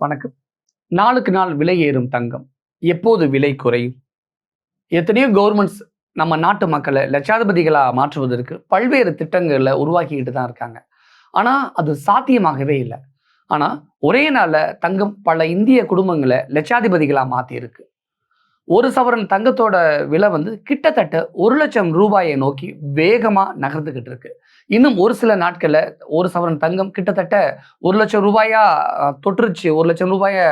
வணக்கம். நாளுக்கு நாள் விலை ஏறும் தங்கம். எப்போது விலை குறையும்? எத்தனையோ கவர்மெண்ட்ஸ் நம்ம நாட்டு மக்களை லட்சாதிபதிகளாக மாற்றுவதற்கு பல்வேறு திட்டங்களை உருவாக்கிக்கிட்டு தான் இருக்காங்க. ஆனால் அது சாத்தியமாகவே இல்லை. ஆனால் ஒரே நாளில் தங்கம் பல இந்திய குடும்பங்களை லட்சாதிபதிகளாக மாற்றியிருக்கு ஒரு சவரன் தங்கத்தோட விலை வந்து கிட்டத்தட்ட ஒரு லட்சம் ரூபாயை நோக்கி வேகமாக நகர்ந்துக்கிட்டு இருக்கு. இன்னும் ஒரு சில நாட்களில் ஒரு சவரன் தங்கம் கிட்டத்தட்ட ஒரு லட்சம் ரூபாயா தொற்றுச்சு ஒரு லட்சம் ரூபாயை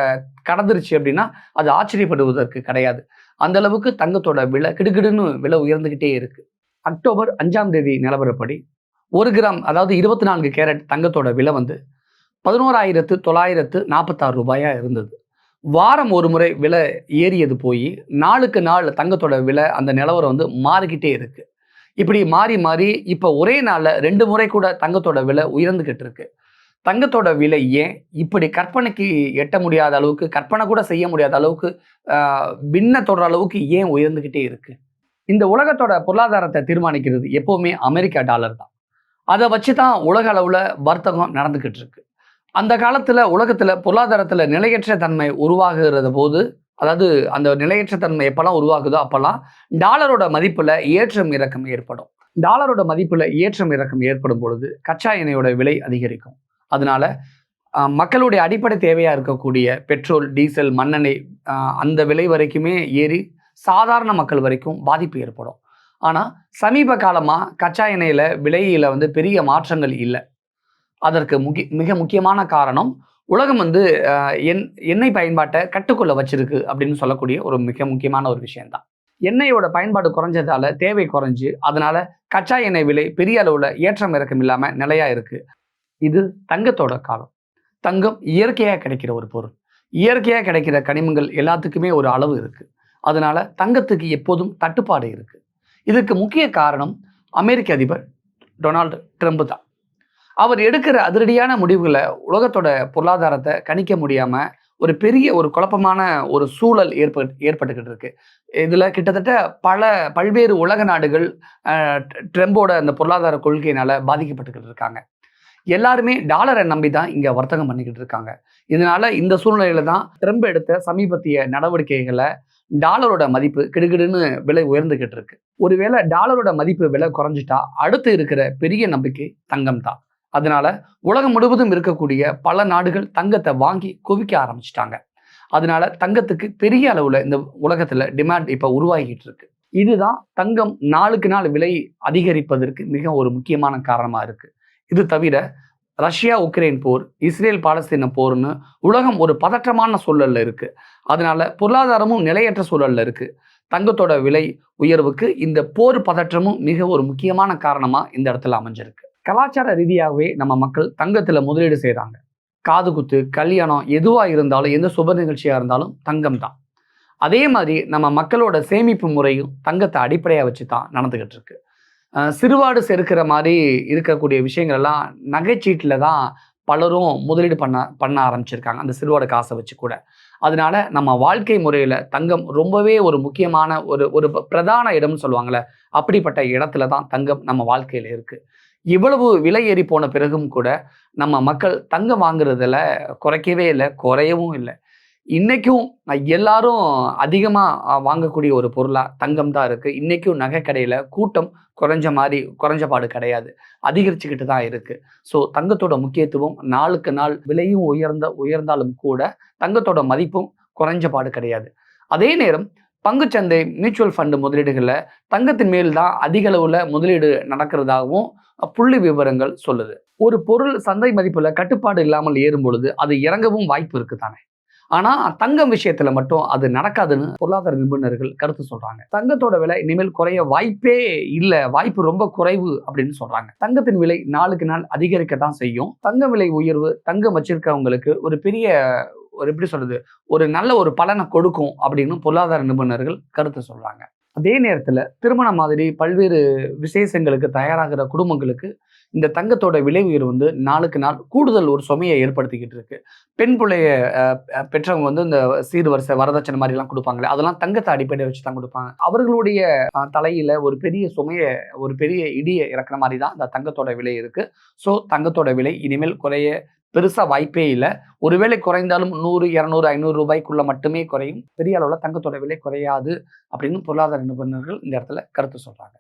கடந்துருச்சு அப்படின்னா அது ஆச்சரியப்படுவதற்கு கிடையாது. அந்த அளவுக்கு தங்கத்தோட விலை கிடுகிடுன்னு விலை உயர்ந்துக்கிட்டே இருக்கு. அக்டோபர் அஞ்சாம் தேதி நிலவரப்படி ஒரு கிராம் அதாவது இருபத்தி நான்கு கேரட் தங்கத்தோட விலை வந்து பதினோராயிரத்து தொள்ளாயிரத்து நாற்பத்தாறு ரூபாயாக இருந்தது. வாரம் ஒரு முறை விலை ஏறியது போய் நாளுக்கு நாள் தங்கத்தோட விலை அந்த நிலவரம் வந்து மாறிக்கிட்டே இருக்கு. இப்படி மாறி மாறி இப்போ ஒரே நாளில் ரெண்டு முறை கூட தங்கத்தோட விலை உயர்ந்துகிட்டு இருக்கு. தங்கத்தோட விலை ஏன் இப்படி கற்பனைக்கு எட்ட முடியாத அளவுக்கு கற்பனை கூட செய்ய முடியாத அளவுக்கு பின்ன தொடர அளவுக்கு ஏன் உயர்ந்துக்கிட்டே இருக்கு? இந்த உலகத்தோட பொருளாதாரத்தை தீர்மானிக்கிறது எப்போவுமே அமெரிக்கா டாலர் தான். அதை வச்சு தான் உலக அளவில் வர்த்தகம் நடந்துக்கிட்டு இருக்கு. அந்த காலத்தில் உலகத்தில் பொருளாதாரத்தில் நிலையற்ற தன்மை உருவாகுகிறது போது அதாவது அந்த நிலையற்ற தன்மை எப்போல்லாம் உருவாகுதோ அப்போல்லாம் டாலரோட மதிப்பில் ஏற்றம் இறக்கம் ஏற்படும். டாலரோட மதிப்பில் ஏற்றம் இறக்கம் ஏற்படும் பொழுது கச்சா எண்ணெயோட விலை அதிகரிக்கும். அதனால மக்களுடைய அடிப்படை தேவையாக இருக்கக்கூடிய பெட்ரோல் டீசல் மண்ணெண்ணெய் அந்த விலை வரைக்குமே ஏறி சாதாரண மக்கள் வரைக்கும் பாதிப்பு ஏற்படும். ஆனால் சமீப காலமாக கச்சா எண்ணெயில் விலையில் வந்து பெரிய மாற்றங்கள் இல்லை. அதற்கு முக்கிய மிக முக்கியமான காரணம் உலகம் வந்து எண் எண்ணெய் பயன்பாட்டை கட்டுக்குள்ள வச்சிருக்கு அப்படின்னு சொல்லக்கூடிய ஒரு மிக முக்கியமான ஒரு விஷயம்தான். எண்ணெயோட பயன்பாடு குறைஞ்சதால தேவை குறைஞ்சு அதனால கச்சா எண்ணெய் விலை பெரிய அளவுல ஏற்றம் இறக்கம் இல்லாம நிலையா இருக்கு. இது தங்கத்தோட காலம். தங்கம் இயற்கையாக கிடைக்கிற ஒரு பொருள். இயற்கையாக கிடைக்கிற கனிமங்கள் எல்லாத்துக்குமே ஒரு அளவு இருக்கு. அதனால தங்கத்துக்கு எப்போதும் தட்டுப்பாடு இருக்கு. இதுக்கு முக்கிய காரணம் அமெரிக்க அதிபர் டொனால்டு ட்ரம்ப் தான். அவர் எடுக்கிற அதிரடியான முடிவுகளை உலகத்தோட பொருளாதாரத்தை கணிக்க முடியாம ஒரு பெரிய ஒரு குழப்பமான ஒரு சூழல் ஏற்ப ஏற்பட்டுக்கிட்டு இருக்கு. இதுல கிட்டத்தட்ட பல பல்வேறு உலக நாடுகள் ட்ரம்போட அந்த பொருளாதார கொள்கையினால பாதிக்கப்பட்டுக்கிட்டு இருக்காங்க. எல்லாருமே டாலரை நம்பி தான் இங்க வர்த்தகம் பண்ணிக்கிட்டு இருக்காங்க. இதனால இந்த சூழ்நிலையில தான் ட்ரம்ப் எடுத்த சமீபத்திய நடவடிக்கைகளை டாலரோட மதிப்பு கிடுகிடுன்னு விலை உயர்ந்துகிட்டு இருக்கு. ஒருவேளை டாலரோட மதிப்பு விலை குறைஞ்சிட்டா அடுத்து இருக்கிற பெரிய நம்பிக்கை தங்கம் தான் அதனால உலகம் முழுவதும் இருக்கக்கூடிய பல நாடுகள் தங்கத்தை வாங்கி குவிக்க ஆரம்பிச்சிட்டாங்க. அதனால தங்கத்துக்கு பெரிய அளவுல இந்த உலகத்துல டிமாண்ட் இப்ப உருவாகிட்டு இருக்கு. இதுதான் தங்கம் நாளுக்கு நாள் விலை அதிகரிப்பதற்கு மிக ஒரு முக்கியமான காரணமா இருக்கு. இது தவிர ரஷ்யா உக்ரைன் போர் இஸ்ரேல் பாலஸ்தீன போர்னு உலகம் ஒரு பதற்றமான சூழல்ல இருக்கு. அதனால பொருளாதாரமும் நிலையற்ற சூழல்ல இருக்கு. தங்கத்தோட விலை உயர்வுக்கு இந்த போர் பதற்றமும் மிக ஒரு முக்கியமான காரணமா இந்த இடத்துல அமைஞ்சிருக்கு. கலாச்சார ரீதியாகவே நம்ம மக்கள் தங்கத்தில் முதலீடு செய்கிறாங்க காது குத்து கல்யாணம் எதுவாக இருந்தாலும் எந்த சுப நிகழ்ச்சியாக இருந்தாலும் தங்கம் தான். அதே மாதிரி நம்ம மக்களோட சேமிப்பு முறையும் தங்கத்தை அடிப்படையாக வச்சு தான் நடந்துக்கிட்டு இருக்கு சிறுவாடு செருக்கிற மாதிரி இருக்கக்கூடிய விஷயங்கள் எல்லாம் நகைச்சீட்டில் தான் பலரும் முதலீடு பண்ண பண்ண ஆரம்பிச்சிருக்காங்க. அந்த சிறுவாடு காசை வச்சு கூட. அதனால நம்ம வாழ்க்கை முறையில் தங்கம் ரொம்பவே ஒரு முக்கியமான ஒரு ஒரு ப- பிரதான இடம்னு சொல்லுவாங்கள்ல அப்படிப்பட்ட இடத்துல தான் தங்கம் நம்ம வாழ்க்கையில் இருக்குது இவ்வளவு விலை ஏறி போன பிறகும் கூட நம்ம மக்கள் தங்கம் வாங்குறதுல குறைக்கவே இல்லை குறையவும் இல்லை. இன்னைக்கும் எல்லாரும் அதிகமாக வாங்கக்கூடிய ஒரு பொருளாக தங்கம் தான் இருக்குது இன்னைக்கும் நகை கடையில் கூட்டம் குறைஞ்ச மாதிரி குறைஞ்ச பாடு கிடையாது. அதிகரிச்சுக்கிட்டு தான் இருக்குது ஸோ தங்கத்தோட முக்கியத்துவம் நாளுக்கு நாள் விலையும் உயர்ந்த உயர்ந்தாலும் கூட தங்கத்தோட மதிப்பும் குறைஞ்ச பாடு கிடையாது. அதே நேரம் பங்குச்சந்தை மியூச்சுவல் ஃபண்டு முதலீடுகளில் தங்கத்தின் மேல் தான் அதிக அளவில் முதலீடு நடக்கிறதாகவும் புள்ளி விவரங்கள் சொல்லுது. ஒரு பொருள் சந்தை மதிப்பில் கட்டுப்பாடு இல்லாமல் ஏறும் பொழுது அது இறங்கவும் வாய்ப்பு இருக்கு தானே ஆனா தங்கம் விஷயத்துல மட்டும் அது நடக்காதுன்னு பொருளாதார நிபுணர்கள் கருத்து சொல்றாங்க. தங்கத்தோட விலை இனிமேல் குறைய வாய்ப்பே இல்ல வாய்ப்பு ரொம்ப குறைவு அப்படின்னு சொல்றாங்க. தங்கத்தின் விலை நாளுக்கு நாள் அதிகரிக்க தான் செய்யும். தங்க விலை உயர்வு தங்கம் வச்சிருக்கவங்களுக்கு ஒரு பெரிய ஒரு எப்படி சொல்றது ஒரு நல்ல ஒரு பலனை கொடுக்கும் அப்படின்னு பொருளாதார நிபுணர்கள் கருத்து சொல்றாங்க. அதே நேரத்தில் திருமணம் மாதிரி பல்வேறு விசேஷங்களுக்கு தயாராகிற குடும்பங்களுக்கு இந்த தங்கத்தோட விலை உயர்வு வந்து நாளுக்கு நாள் கூடுதல் ஒரு சுமையை ஏற்படுத்திக்கிட்டு இருக்கு. பெண் பிள்ளைய பெற்றவங்க வந்து இந்த சீர்வரிசை வரதட்சணை மாதிரிலாம் கொடுப்பாங்களே அதெல்லாம் தங்கத்தை அடிப்படையை வச்சு தான் கொடுப்பாங்க. அவர்களுடைய தலையில ஒரு பெரிய சுமையை ஒரு பெரிய இடியை இறக்குற மாதிரி தான் இந்த தங்கத்தோட விலை இருக்கு. ஸோ தங்கத்தோட விலை இனிமேல் குறைய பெருசாக வாய்ப்பே இல்லை. ஒருவேளை குறைந்தாலும் நூறு இரநூறு ஐநூறு ரூபாய்க்குள்ள மட்டுமே குறையும். பெரிய அளவில் தங்கத்தோட விலை குறையாது அப்படின்னு பொருளாதார நிபுணர்கள் இந்த இடத்துல கருத்து சொல்கிறாங்க